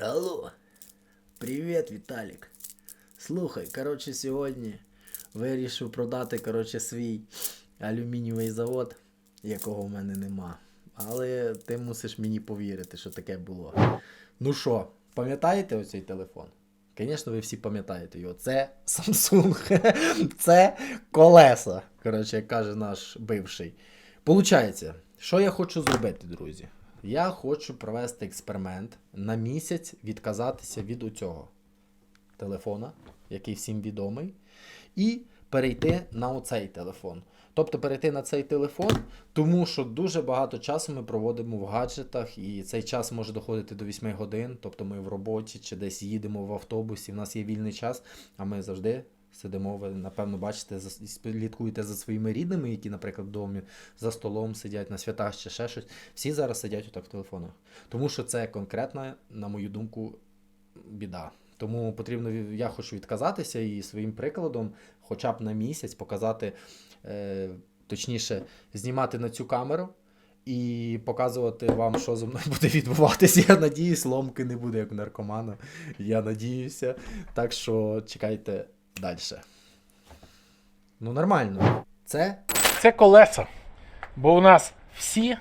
Алло, привіт, Віталік. Слухай, коротше, сьогодні вирішив продати коротше, свій алюмінієвий завод, якого в мене нема. Але ти мусиш мені повірити, що таке було. Ну що, пам'ятаєте оцей телефон? Звісно, ви всі пам'ятаєте його. Це Samsung. Це колеса, коротше, як каже наш бивший. Получається, що я хочу зробити, друзі? Я хочу провести експеримент на місяць відказатися від оцього телефона, який всім відомий, і перейти на оцей телефон. Тобто перейти на цей телефон, тому що дуже багато часу ми проводимо в гаджетах, і цей час може доходити до 8 годин. Тобто ми в роботі чи десь їдемо в автобусі, в нас є вільний час, а ми завжди сидимо. Ви, напевно, бачите, слідкуєте за своїми рідними, які, наприклад, в домі за столом сидять на святах чи ще щось. Всі зараз сидять отак в телефонах. Тому що це конкретна, на мою думку, біда. Тому потрібно я хочу відказатися і своїм прикладом, хоча б на місяць, показати, е, точніше, знімати на цю камеру і показувати вам, що зі мною буде відбуватися. Я надіюсь, ломки не буде як наркомана. Я надіюся. Так що чекайте далі. Ну, нормально. Це Це колеса. Бо у нас всі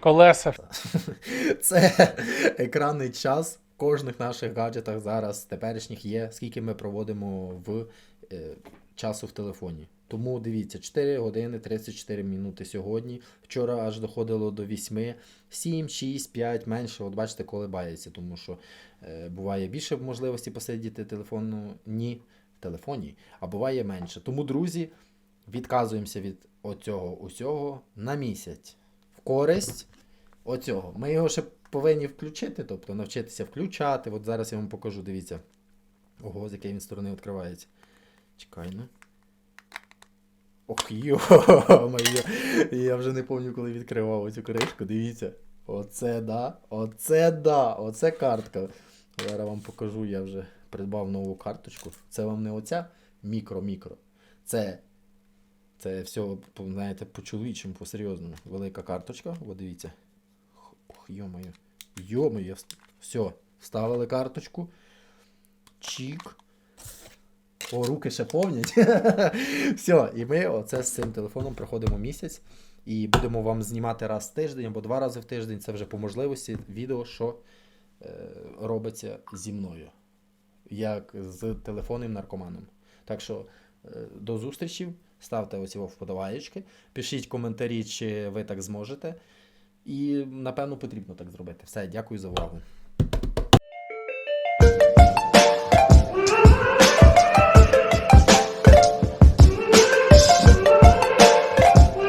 колеса Це екранний час в кожних наших гаджетах зараз теперішніх є, скільки ми проводимо в е, часу в телефоні. Тому дивіться, 4 години 34 минути сьогодні. Вчора аж доходило до 8, 7, 6, 5, менше. От бачите, колебається, тому що е, буває більше можливості посидіти телефону ні телефоні, а буває менше. Тому, друзі, відказуємося від оцього усього на місяць. В користь оцього. Ми його ще повинні включити, тобто навчитися включати. От зараз я вам покажу, дивіться. Ого, з якої він сторони відкривається. Чекай, ну. Ох, йо-моє. Я вже не пам'ятаю, коли відкривав оцю кришку. Дивіться. Оце да. Оце да. Оце картка. Зараз вам покажу, я вже придбав нову карточку. Це вам не оця мікро-мікро. Це. Це все, знаєте, по-чоловічому, по-серйозному. Велика карточка. О, дивіться. Йо-моє. Йо-моє. Все, вставили карточку. Чік. О, руки ще повнять. Все, і ми оце з цим телефоном проходимо місяць. І будемо вам знімати раз в тиждень або два рази в тиждень. Це вже по можливості відео, що е, робиться зі мною. Як з телефонним наркоманом. Так що е, до зустрічі. Ставте оці вподобаєчки, пишіть коментарі, чи ви так зможете. І напевно потрібно так зробити. Все, дякую за увагу.